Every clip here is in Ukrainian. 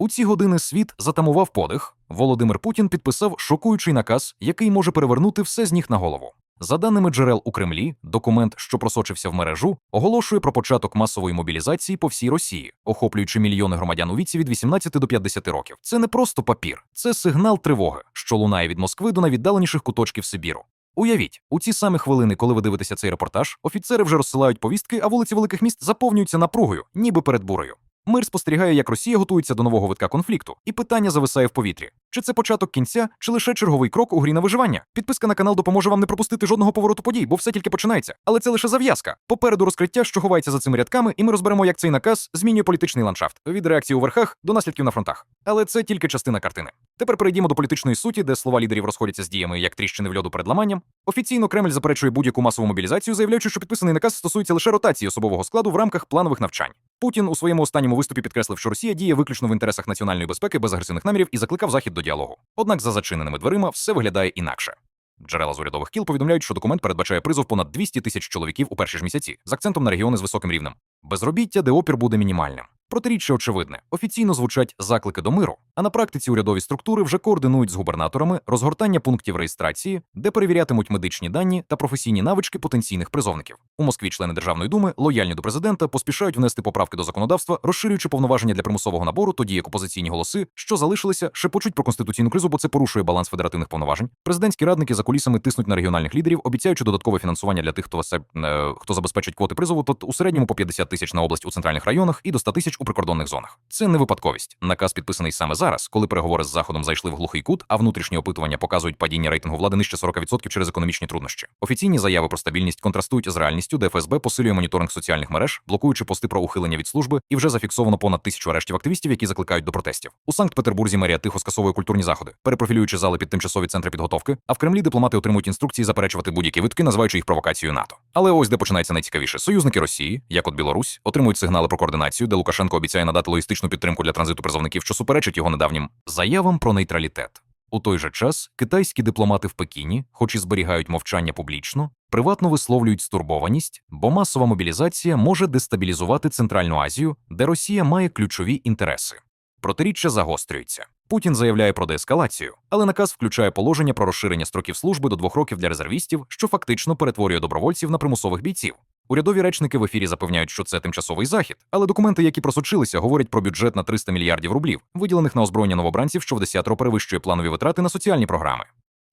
У ці години світ затамував подих. Володимир Путін підписав шокуючий наказ, який може перевернути все з ніг на голову. За даними джерел у Кремлі, документ, що просочився в мережу, оголошує про початок масової мобілізації по всій Росії, охоплюючи мільйони громадян у віці від 18 до 50 років. Це не просто папір, це сигнал тривоги, що лунає від Москви до найвіддаленіших куточків Сибіру. Уявіть, у ці самі хвилини, коли ви дивитеся цей репортаж, офіцери вже розсилають повістки, а вулиці великих міст заповнюються напругою, ніби перед бурею. Мир спостерігає, як Росія готується до нового витка конфлікту, і питання зависає в повітрі: чи це початок кінця, чи лише черговий крок у грі на виживання? Підписка на канал допоможе вам не пропустити жодного повороту подій, бо все тільки починається. Але це лише зав'язка. Попереду розкриття, що ховається за цими рядками, і ми розберемо, як цей наказ змінює політичний ландшафт від реакції у верхах до наслідків на фронтах. Але це тільки частина картини. Тепер перейдімо до політичної суті, де слова лідерів розходяться з діями як тріщини в льоду перед ламанням. Офіційно Кремль заперечує будь-яку масову мобілізацію, заявляючи, що підписаний наказ стосується лише ротації особового складу в рамках планових навчань. Путін у своєму останньому виступі підкреслив, що Росія діє виключно в інтересах національної безпеки без агресивних намірів і закликав захід до діалогу. Однак за зачиненими дверима все виглядає інакше. Джерела з урядових кіл повідомляють, що документ передбачає призов понад 200 тисяч чоловіків у перші ж місяці з акцентом на регіони з високим рівнем. Безробіття, де опір буде мінімальним. Протиріччя очевидне. Офіційно звучать заклики до миру, а на практиці урядові структури вже координують з губернаторами розгортання пунктів реєстрації, де перевірятимуть медичні дані та професійні навички потенційних призовників. У Москві члени Державної думи, лояльні до президента, поспішають внести поправки до законодавства, розширюючи повноваження для примусового набору, тоді як опозиційні голоси, що залишилися, шепочуть про конституційну кризу, бо це порушує баланс федеративних повноважень. Президентські радники за кулісами тиснуть на регіональних лідерів, обіцяючи додаткове фінансування для тих, хто е, хто забезпечить квоти призову, то у середньому по 50 тисяч на область у центральних районах і до 100 тисяч у прикордонних зонах. Це не випадковість. Наказ підписаний саме зараз, коли переговори з заходом зайшли в глухий кут, а внутрішні опитування показують падіння рейтингу влади нижче 40% через економічні труднощі. Офіційні заяви про стабільність контрастують з реальністю, де ФСБ посилює моніторинг соціальних мереж, блокуючи пости про ухилення від служби, і вже зафіксовано понад тисячу арештів активістів, які закликають до протестів. У Санкт-Петербурзі мерія тихо скасовує культурні заходи, перепрофілюючи зали під тимчасові центри підготовки. А в Кремлі дипломати отримують інструкції заперечувати будь-які витки, називаючи їх провокацією НАТО. Але ось де починається найцікавіше. Союзники Росії, як от Білорусь, отримують сигнали про координацію, де Лукашенко обіцяє надати логістичну підтримку для транзиту призовників, що суперечить його недавнім заявам про нейтралітет. У той же час китайські дипломати в Пекіні, хоч і зберігають мовчання публічно, приватно висловлюють стурбованість, бо масова мобілізація може дестабілізувати Центральну Азію, де Росія має ключові інтереси. Протиріччя загострюється. Путін заявляє про деескалацію, але наказ включає положення про розширення строків служби до двох років для резервістів, що фактично перетворює добровольців на примусових бійців. Урядові речники в ефірі запевняють, що це тимчасовий захід, але документи, які просочилися, говорять про бюджет на 300 мільярдів рублів, виділених на озброєння новобранців, що в десятеро перевищує планові витрати на соціальні програми.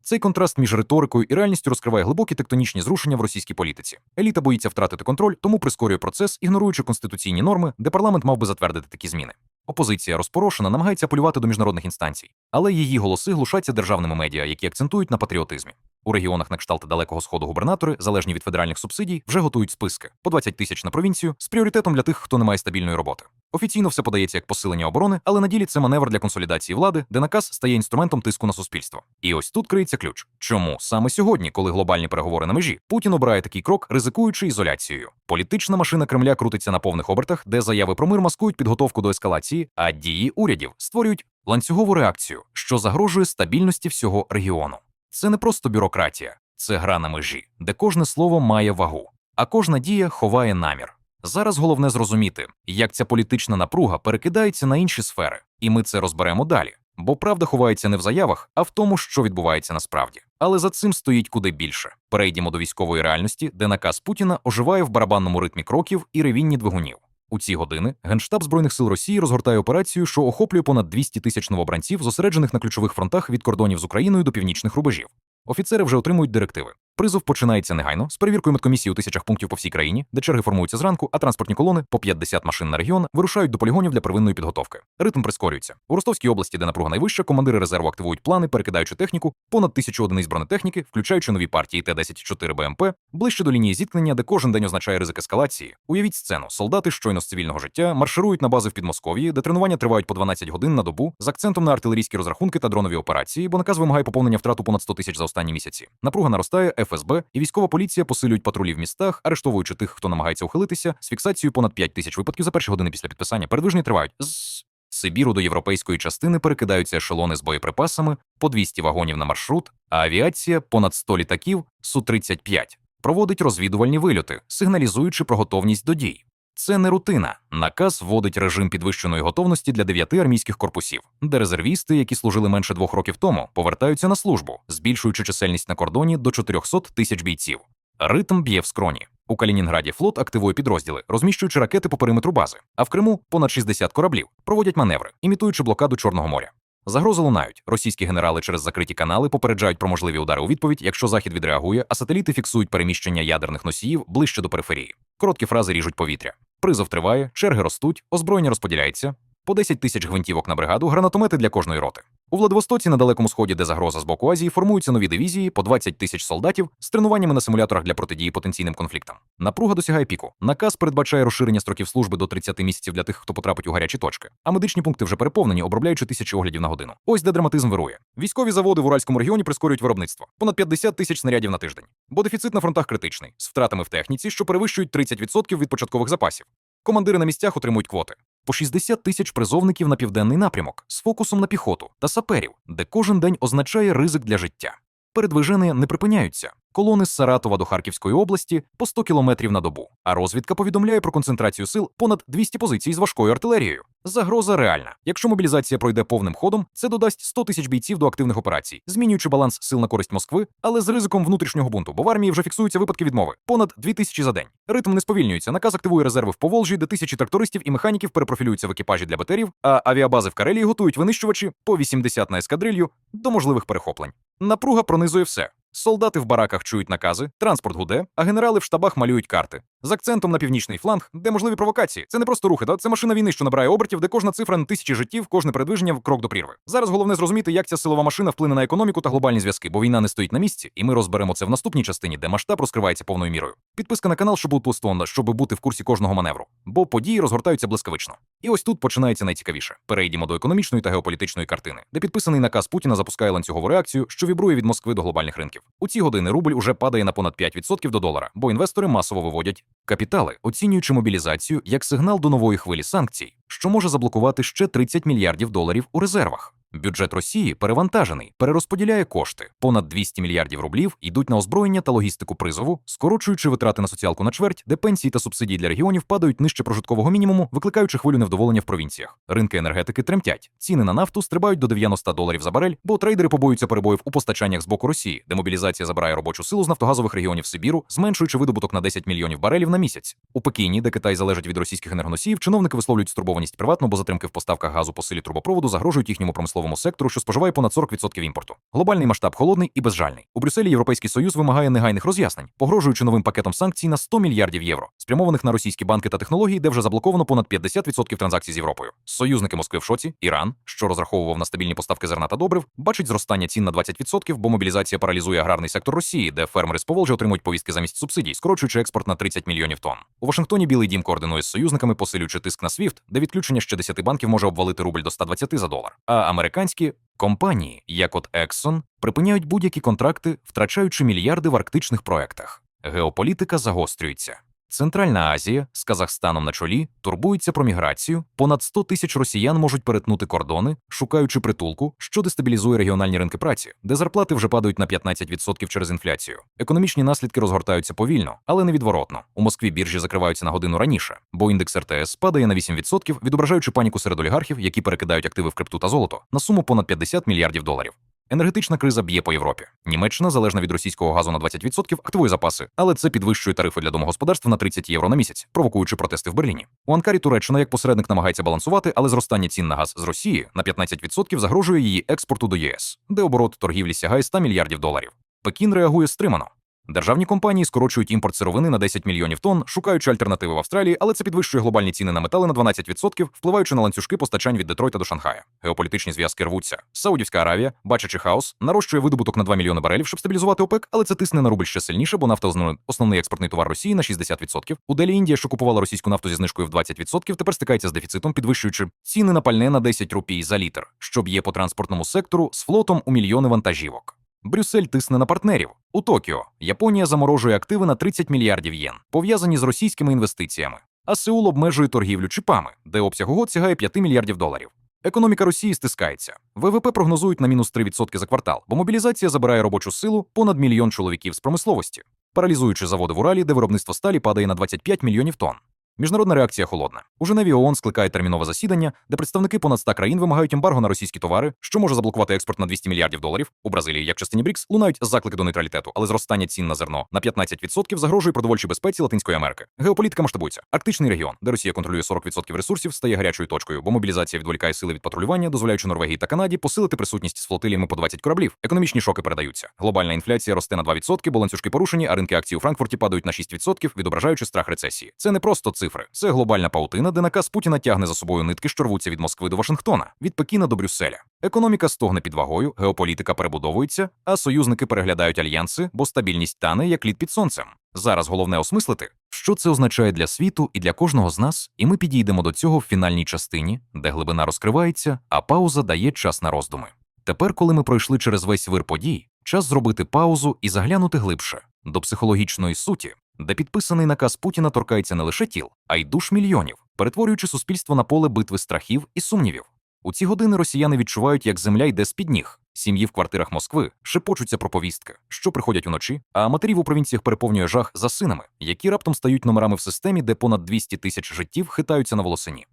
Цей контраст між риторикою і реальністю розкриває глибокі тектонічні зрушення в російській політиці. Еліта боїться втратити контроль, тому прискорює процес, ігноруючи конституційні норми, де парламент мав би затвердити такі зміни. Опозиція розпорошена, намагається апелювати до міжнародних інстанцій, але її голоси глушаться державними медіа, які акцентують на патріотизмі. У регіонах на кшталт далекого сходу губернатори, залежні від федеральних субсидій, вже готують списки по 20 тисяч на провінцію з пріоритетом для тих, хто не має стабільної роботи. Офіційно все подається як посилення оборони, але на ділі це маневр для консолідації влади, де наказ стає інструментом тиску на суспільство. І ось тут криється ключ. Чому саме сьогодні, коли глобальні переговори на межі, Путін обирає такий крок, ризикуючи ізоляцією? Політична машина Кремля крутиться на повних обертах, де заяви про мир маскують підготовку до ескалації, а дії урядів створюють ланцюгову реакцію, що загрожує стабільності всього регіону. Це не просто бюрократія, це гра на межі, де кожне слово має вагу, а кожна дія ховає намір. Зараз головне зрозуміти, як ця політична напруга перекидається на інші сфери, і ми це розберемо далі. Бо правда ховається не в заявах, а в тому, що відбувається насправді. Але за цим стоїть куди більше. Перейдімо до військової реальності, де наказ Путіна оживає в барабанному ритмі кроків і ревінні двигунів. У ці години Генштаб Збройних сил Росії розгортає операцію, що охоплює понад 200 тисяч новобранців, зосереджених на ключових фронтах від кордонів з Україною до північних рубежів. Офіцери вже отримують директиви. Призов починається негайно з перевіркою медкомісії у тисячах пунктів по всій країні, де черги формуються зранку, а транспортні колони по 50 машин на регіон вирушають до полігонів для первинної підготовки. Ритм прискорюється. У Ростовській області, де напруга найвища, командири резерву активують плани, перекидаючи техніку, понад тисячу одиниць бронетехніки, включаючи нові партії Т-10-4 БМП, ближче до лінії зіткнення, де кожен день означає ризик ескалації. Уявіть сцену: солдати щойно з цивільного життя марширують на бази в Підмосков'ї, де тренування тривають по 12 годин на добу з акцентом на артилерійські розрахунки та дронові операції, бо наказ вимагає поповнення втрату понад 100 тисяч за останні місяці. Напруга наростає, ФСБ і військова поліція посилюють патрулі в містах, арештовуючи тих, хто намагається ухилитися, з фіксацією понад 5 тисяч випадків за перші години після підписання. Передвижні тривають з Сибіру до європейської частини перекидаються ешелони з боєприпасами по 200 вагонів на маршрут, а авіація понад 100 літаків Су-35 проводить розвідувальні вильоти, сигналізуючи про готовність до дій. Це не рутина. Наказ вводить режим підвищеної готовності для дев'яти армійських корпусів, де резервісти, які служили менше двох років тому, повертаються на службу, збільшуючи чисельність на кордоні до 400 тисяч бійців. Ритм б'є в скроні. У Калінінграді флот активує підрозділи, розміщуючи ракети по периметру бази. А в Криму понад 60 кораблів проводять маневри, імітуючи блокаду Чорного моря. Загрози лунають. Російські генерали через закриті канали попереджають про можливі удари у відповідь, якщо захід відреагує, а сателіти фіксують переміщення ядерних носіїв ближче до периферії. Короткі фрази ріжуть повітря. Призов триває, черги ростуть, озброєння розподіляється. По 10 тисяч гвинтівок на бригаду, гранатомети для кожної роти. У Владивостоці на далекому сході, де загроза з боку Азії, формуються нові дивізії по 20 тисяч солдатів з тренуваннями на симуляторах для протидії потенційним конфліктам. Напруга досягає піку. Наказ передбачає розширення строків служби до 30 місяців для тих, хто потрапить у гарячі точки. А медичні пункти вже переповнені, обробляючи тисячі оглядів на годину. Ось де драматизм вирує. Військові заводи в Уральському регіоні прискорюють виробництво. Понад 50 тисяч снарядів на тиждень. Бо дефіцит на фронтах критичний, з втратами в техніці, що перевищують 30% від початкових запасів. Командири на місцях отримують квоти. По 60 тисяч призовників на південний напрямок з фокусом на піхоту та саперів, де кожен день означає ризик для життя. Передвижени не припиняються. Колони з Саратова до Харківської області по 100 кілометрів на добу. А розвідка повідомляє про концентрацію сил понад 200 позицій з важкою артилерією. Загроза реальна. Якщо мобілізація пройде повним ходом, це додасть 100 тисяч бійців до активних операцій, змінюючи баланс сил на користь Москви, але з ризиком внутрішнього бунту, бо в армії вже фіксуються випадки відмови. Понад 2 тисячі за день. Ритм не сповільнюється. Наказ активує резерви в Поволжі, де тисячі трактористів і механіків перепрофілюються в екіпажі для БТРів, а авіабази в Карелії готують винищувачі по 80 на ескадрилью до можливих перехоплень. Напруга пронизує все. Солдати в бараках чують накази, транспорт гуде, а генерали в штабах малюють карти з акцентом на північний фланг, де можливі провокації. Це не просто рухи, да? це машина війни, що набирає обертів, де кожна цифра на тисячі життів, кожне передвиження в крок до прірви. Зараз головне зрозуміти, як ця силова машина вплине на економіку та глобальні зв'язки, бо війна не стоїть на місці, і ми розберемо це в наступній частині, де масштаб розкривається повною мірою. Підписка на канал, щоб бути постійно, щоб бути в курсі кожного маневру, бо події розгортаються блискавично. І ось тут починається найцікавіше. Перейдімо до економічної та геополітичної картини, де підписаний наказ Путіна запускає ланцюгову реакцію, що вібрує від Москви до глобальних ринків. У ці години рубль уже падає на понад 5% до долара, бо інвестори масово виводять капітали, оцінюючи мобілізацію як сигнал до нової хвилі санкцій, що може заблокувати ще 30 мільярдів доларів у резервах. Бюджет Росії перевантажений, перерозподіляє кошти. Понад 200 мільярдів рублів йдуть на озброєння та логістику призову, скорочуючи витрати на соціалку на чверть, де пенсії та субсидії для регіонів падають нижче прожиткового мінімуму, викликаючи хвилю невдоволення в провінціях. Ринки енергетики тремтять. Ціни на нафту стрибають до 90 доларів за барель, бо трейдери побоюються перебоїв у постачаннях з боку Росії, де мобілізація забирає робочу силу з нафтогазових регіонів Сибіру, зменшуючи видобуток на 10 мільйонів барелів на місяць. У Пекіні, де Китай залежить від російських енергоносіїв, чиновники висловлюють стурбованість приватно, бо затримки в поставках газу по силі трубопроводу загрожують їхньому промисловому сектору, що споживає понад 40% імпорту. Глобальний масштаб холодний і безжальний. У Брюсселі Європейський Союз вимагає негайних роз'яснень, погрожуючи новим пакетом санкцій на 100 мільярдів євро, спрямованих на російські банки та технології, де вже заблоковано понад 50% транзакцій з Європою. Союзники Москви в шоці, Іран, що розраховував на стабільні поставки зерна та добрив, бачить зростання цін на 20%, бо мобілізація паралізує аграрний сектор Росії, де фермери з Поволжя отримують повістки замість субсидій, скорочуючи експорт на 30 мільйонів тонн. У Вашингтоні Білий Дім координує з союзниками, посилюючи тиск на SWIFT, де відключення ще 10 банків може обвалити рубль до 120 за долар. А американські компанії, як от Exxon, припиняють будь-які контракти, втрачаючи мільярди в арктичних проектах. Геополітика загострюється. Центральна Азія з Казахстаном на чолі турбується про міграцію. Понад 100 тисяч росіян можуть перетнути кордони, шукаючи притулку, що дестабілізує регіональні ринки праці, де зарплати вже падають на 15% через інфляцію. Економічні наслідки розгортаються повільно, але невідворотно. У Москві біржі закриваються на годину раніше, бо індекс РТС падає на 8%, відображаючи паніку серед олігархів, які перекидають активи в крипту та золото на суму понад 50 мільярдів доларів. Енергетична криза б'є по Європі. Німеччина, залежна від російського газу на 20%, активує запаси, але це підвищує тарифи для домогосподарств на 30 євро на місяць, провокуючи протести в Берліні. У Анкарі Туреччина як посередник намагається балансувати, але зростання цін на газ з Росії на 15% загрожує її експорту до ЄС, де оборот торгівлі сягає 100 мільярдів доларів. Пекін реагує стримано. Державні компанії скорочують імпорт сировини на 10 мільйонів тонн, шукаючи альтернативи в Австралії, але це підвищує глобальні ціни на метали на 12%, впливаючи на ланцюжки постачань від Детройта до Шанхая. Геополітичні зв'язки рвуться. Саудівська Аравія, бачачи хаос, нарощує видобуток на 2 мільйони барелів, щоб стабілізувати ОПЕК, але це тисне на рубль ще сильніше, бо нафта основний, експортний товар Росії на 60%. У Делі Індія, що купувала російську нафту зі знижкою в 20%, тепер стикається з дефіцитом, підвищуючи ціни на пальне на 10 рупій за літр, що б'є по транспортному сектору з флотом у мільйони вантажівок. Брюссель тисне на партнерів. У Токіо Японія заморожує активи на 30 мільярдів єн, пов'язані з російськими інвестиціями. А Сеул обмежує торгівлю чіпами, де обсяг угод сягає 5 мільярдів доларів. Економіка Росії стискається. ВВП прогнозують на мінус 3% за квартал, бо мобілізація забирає робочу силу понад мільйон чоловіків з промисловості, паралізуючи заводи в Уралі, де виробництво сталі падає на 25 мільйонів тонн. Міжнародна реакція холодна. У Женеві ООН скликає термінове засідання, де представники понад 100 країн вимагають ембарго на російські товари, що може заблокувати експорт на 200 мільярдів доларів. У Бразилії, як частині БРІКС, лунають заклики до нейтралітету, але зростання цін на зерно на 15% загрожує продовольчій безпеці Латинської Америки. Геополітика масштабується. Арктичний регіон, де Росія контролює 40% ресурсів, стає гарячою точкою, бо мобілізація відволікає сили від патрулювання, дозволяючи Норвегії та Канаді посилити присутність з флотиліями по 20 кораблів. Економічні шоки передаються. Глобальна інфляція росте на 2%, бо ланцюжки порушені, а ринки акцій у Франкфурті падають на 6%, відображаючи страх рецесії. Це не просто цифри, це глобальна паутина, де наказ Путіна тягне за собою нитки, що рвуться від Москви до Вашингтона, від Пекіна до Брюсселя. Економіка стогне під вагою, геополітика перебудовується, а союзники переглядають альянси, бо стабільність тане як лід під сонцем. Зараз головне осмислити, що це означає для світу і для кожного з нас, і ми підійдемо до цього в фінальній частині, де глибина розкривається, а пауза дає час на роздуми. Тепер, коли ми пройшли через весь вир подій, час зробити паузу і заглянути глибше до психологічної суті, де підписаний наказ Путіна торкається не лише тіл, а й душ мільйонів, перетворюючи суспільство на поле битви страхів і сумнівів. У ці години росіяни відчувають, як земля йде з-під ніг. Сім'ї в квартирах Москви шепочуться про повістки, що приходять уночі, а матерів у провінціях переповнює жах за синами, які раптом стають номерами в системі, де понад 200 тисяч життів хитаються на волосині.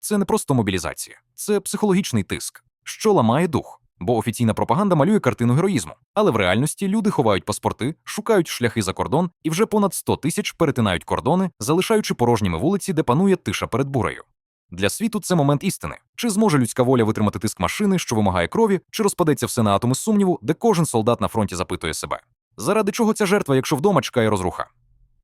Це не просто мобілізація, це психологічний тиск, що ламає дух. Бо офіційна пропаганда малює картину героїзму. Але в реальності люди ховають паспорти, шукають шляхи за кордон і вже понад 100 тисяч перетинають кордони, залишаючи порожніми вулиці, де панує тиша перед бурею. Для світу це момент істини. Чи зможе людська воля витримати тиск машини, що вимагає крові, чи розпадеться все на атоми сумніву, де кожен солдат на фронті запитує себе: заради чого ця жертва, якщо вдома чекає розруха?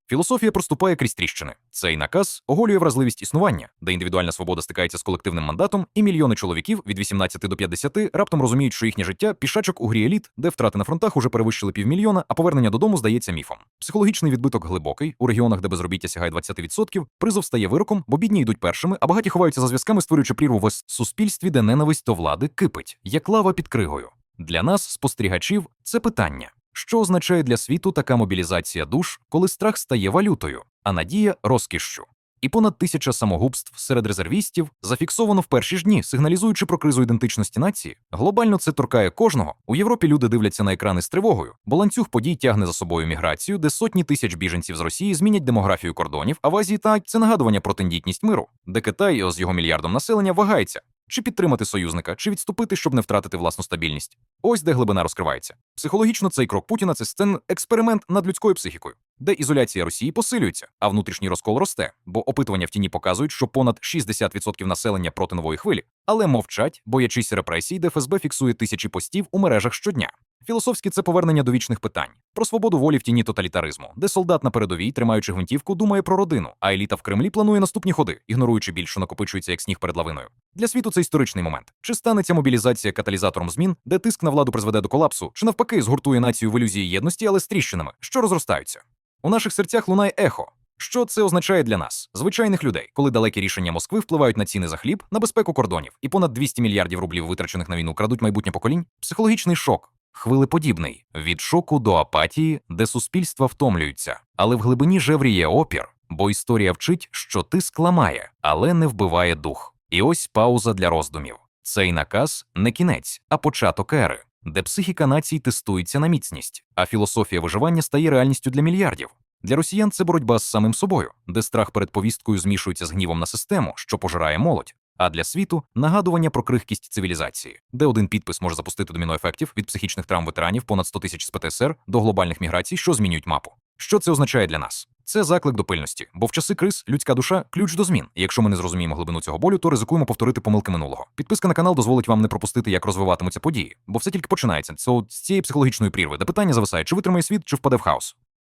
Філософія проступає крізь тріщини. Цей наказ оголює вразливість існування, де індивідуальна свобода стикається з колективним мандатом, і мільйони чоловіків від 18 до 50 раптом розуміють, що їхнє життя пішачок у грі еліт, де втрати на фронтах уже перевищили півмільйона, а повернення додому здається міфом. Психологічний відбиток глибокий у регіонах, де безробіття сягає 20%, призов стає вироком, бо бідні йдуть першими, а багаті ховаються за зв'язками, створюючи прірву в суспільстві, де ненависть до влади кипить, як лава під кригою. Для нас, спостерігачів, це питання. Що означає для світу така мобілізація душ, коли страх стає валютою, а надія розкішшю? І понад тисяча самогубств серед резервістів зафіксовано в перші ж дні, сигналізуючи про кризу ідентичності нації. Глобально це торкає кожного. У Європі люди дивляться на екрани з тривогою, бо ланцюг подій тягне за собою міграцію, де сотні тисяч біженців з Росії змінять демографію кордонів, а в Азії так це нагадування про тендітність миру, де Китай з його мільярдом населення вагається. Чи підтримати союзника, чи відступити, щоб не втратити власну стабільність? Ось де глибина розкривається. Психологічно цей крок Путіна це сцен експеримент над людською психікою, де ізоляція Росії посилюється, а внутрішній розкол росте, бо опитування в тіні показують, що понад 60% населення проти нової хвилі, але мовчать, боячись репресій, де ФСБ фіксує тисячі постів у мережах щодня. Філософськи це повернення до вічних питань про свободу волі в тіні тоталітаризму, де солдат на передовій, тримаючи гвинтівку, думає про родину, а еліта в Кремлі планує наступні ходи, ігноруючи біль, що накопичується як сніг перед лавиною. Для світу це історичний момент. Чи станеться мобілізація каталізатором змін, де тиск на владу призведе до колапсу, чи навпаки згуртує націю в ілюзії єдності, але з тріщинами, що розростаються? У наших серцях лунає ехо. Що це означає для нас, звичайних людей, коли далекі рішення Москви впливають на ціни за хліб, на безпеку кордонів і понад 200 мільярдів рублів, витрачених на війну, крадуть майбутнє поколінь? Психологічний шок, хвилеподібний від шоку до апатії, де суспільства втомлюються, але в глибині жевріє опір, бо історія вчить, що тиск ламає, але не вбиває дух. І ось пауза для роздумів. Цей наказ не кінець, а початок ери, де психіка націй тестується на міцність, а філософія виживання стає реальністю для мільярдів. Для росіян це боротьба з самим собою, де страх перед повісткою змішується з гнівом на систему, що пожирає молодь. А для світу нагадування про крихкість цивілізації, де один підпис може запустити доміно ефектів від психічних травм ветеранів понад 100 тисяч з ПТСР до глобальних міграцій, що змінюють мапу. Що це означає для нас? Це заклик до пильності, бо в часи криз людська душа ключ до змін. І якщо ми не зрозуміємо глибину цього болю, то ризикуємо повторити помилки минулого. Підписка на канал дозволить вам не пропустити, як розвиватимуться події, бо все тільки починається. Це з цієї психологічної прірви, де питання зависає, чи витримає світ, чи впаде в хаос.